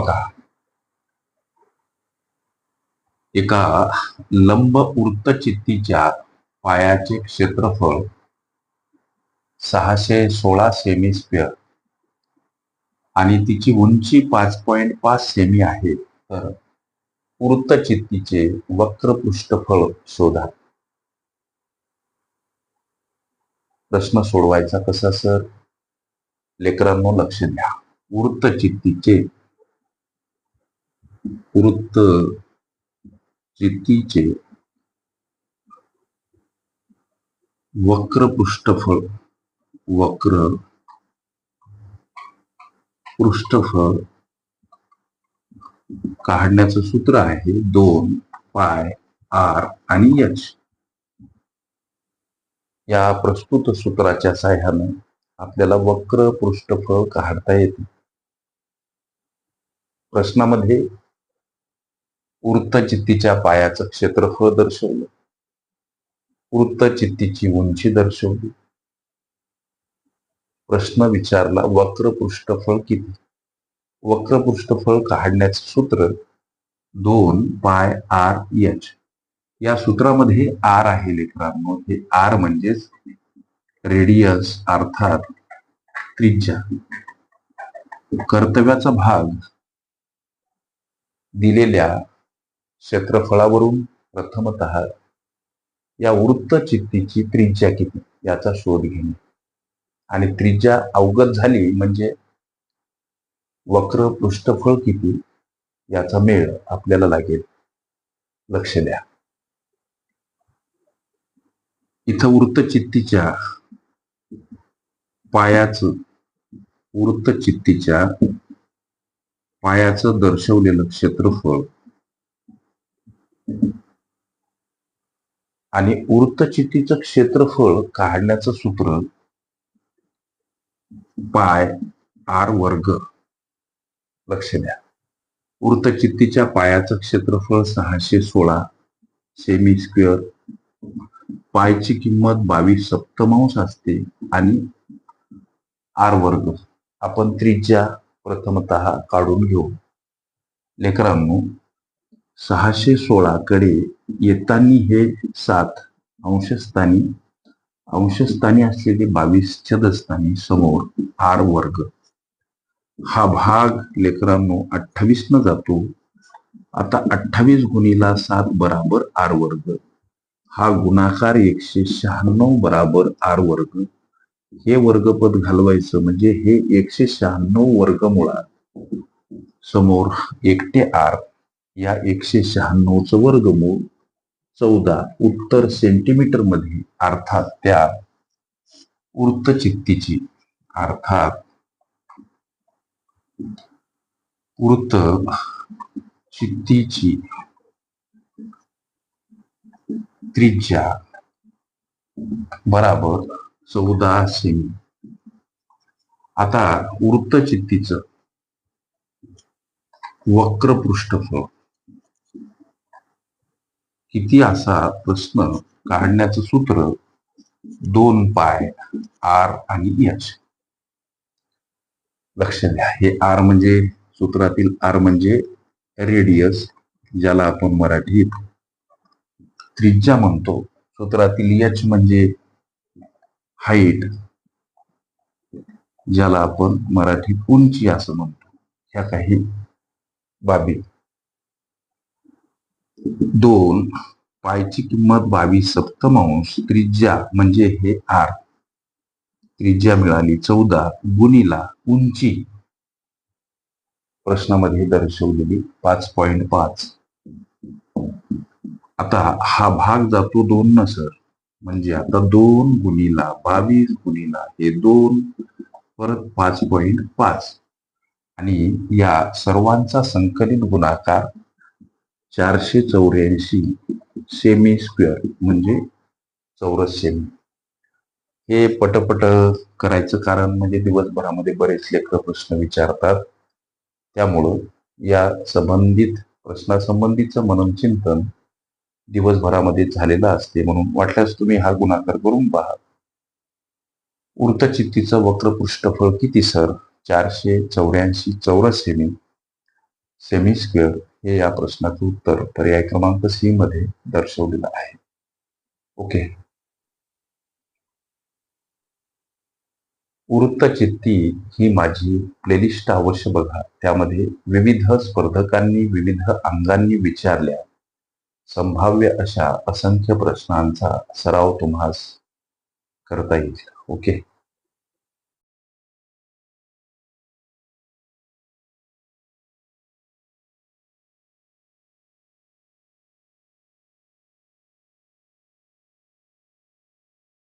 बघा. एका लंब वृत्तचित्तीच्या पायाचे क्षेत्रफळ सहाशे सोळा सेमी स्क्वेअर आणि तिची उंची पाच पॉइंट पाच सेमी आहे. तर वृत्तचित्तीचे वक्र पृष्ठफळ शोधा. प्रश्न सोडवायचा कसा सर? लेकरांनो लक्ष द्या. वृत्तचित्तीचे वृत्त चित्तीचे वक्र पृष्ठफळ वक्र पृष्ठफळ काढण्याचं सूत्र आहे. दोन पाय आर आणि एच या प्रस्तुत सूत्राच्या साह्याने आपल्याला वक्र पृष्ठफळ काढता येते. प्रश्नामध्ये वृत्तचित्तीच्या पायाचं क्षेत्रफळ दर्शवलं. वृत्तचित्तीची उंची दर्शवली. प्रश्न विचारला वक्र पृष्ठफळ किती? वक्र पृष्ठफळ काढण्याचं सूत्र दोन पाय आर एच. या सूत्रामध्ये आर आहे लेकरांनो. हे आर म्हणजेच रेडियस अर्थात त्रिज्या. कर्तव्याचा भाग दिलेल्या क्षेत्रफळावरून प्रथमत या वृत्तचित्तीची त्रिज्या किती? याचा शोध घेणे. आणि त्रिज्या अवगत झाली म्हणजे वक्र पृष्ठफळ किती? याचा मेळ आपल्याला लागेल. लक्ष द्या. इथं वृत्तचित्तीच्या पायाचं वृत्तचित्तीच्या पायाचं दर्शवलेलं क्षेत्रफळ आणि वृत्तचितीचं क्षेत्रफळ काढण्याचं सूत्र पाय आर वर्ग. लक्ष द्या. वृत्तचित्तीच्या पायाचं क्षेत्रफळ सहाशे सोळा सेमी स्क्वेअर पायची किंमत बावीस सप्तमांश असते आणि आर वर्ग. आपण त्रिज्या प्रथमत काढून घेऊ. लेकरांनो सहाशे सोळा कडे येतानी हे सात अंशस्थानी अंशस्थानी असलेले बावीस छदस्थानी समोर आर वर्ग. हा भाग लेकरांनो अठ्ठावीस न जातो आता अठ्ठावीस गुणीला सात बराबर आर वर्ग. हा गुणाकार एकशे शहाण्णव बराबर आर वर्ग. हे वर्गपद घालवायचं म्हणजे हे एकशे शहाण्णव वर्गमुळात समोर एकटे आर या एकशे शहाण्णवचं वर्गमूळ चौदा उत्तर सेंटीमीटरमध्ये अर्थात त्या वृत्तचित्तीची अर्थात वृत्त चित्तीची त्रिज्या बराबर चौदा सेमी आता वृत्तचित्तीचं वक्र पृष्ठफळ किती असा प्रश्न काढण्याचं सूत्र दोन पाय आर आणि एच लक्ष द्या. हे आर म्हणजे सूत्रातील आर म्हणजे रेडियस ज्याला आपण मराठीत त्रिज्या म्हणतो. सूत्रातील एच म्हणजे हाईट ज्याला आपण मराठीत उंची असं म्हणतो. ह्या काही बाबी. दोन पायची किंमत बावीस सप्तमांश त्रिज्या म्हणजे हे आर. त्रिज्या मिळाली चौदा गुणीला उंची. प्रश्नामध्ये दर्शवलेली पाच पॉइंट पाच. आता हा भाग जातो दोन न सर. म्हणजे आता दोन गुणीला बावीस गुणीला हे दोन परत पाच पॉइंट पाच. आणि या सर्वांचा संकलित गुणाकार चारशे चौऱ्याऐंशी सेमी स्क्वेअर म्हणजे चौरस सेमी हे पटपट करायचं कारण म्हणजे दिवसभरामध्ये बरेच लेकर प्रश्न विचारतात. त्यामुळं या संबंधित प्रश्नासंबंधीचं मनन चिंतन दिवसभरामध्ये झालेलं असते म्हणून वाटल्यास तुम्ही हा गुणाकार करून पहा. वृत्तचित्तीचं वक्र पृष्ठफळ किती सर? चारशे चौऱ्याऐंशी चौरस सेमी सेमी स्क्वेअर हे या प्रश्नाचं उत्तर पर्याय क्रमांक सी मध्ये दर्शवलेलं आहे. ओके वृत्तचित्ती ही माझी प्लेलिस्ट अवश्य बघा. त्यामध्ये विविध स्पर्धकांनी विविध अंगांनी विचारल्या. संभाव्य अशा असंख्य प्रश्नांचा सराव तुम्हास करता येईल. ओके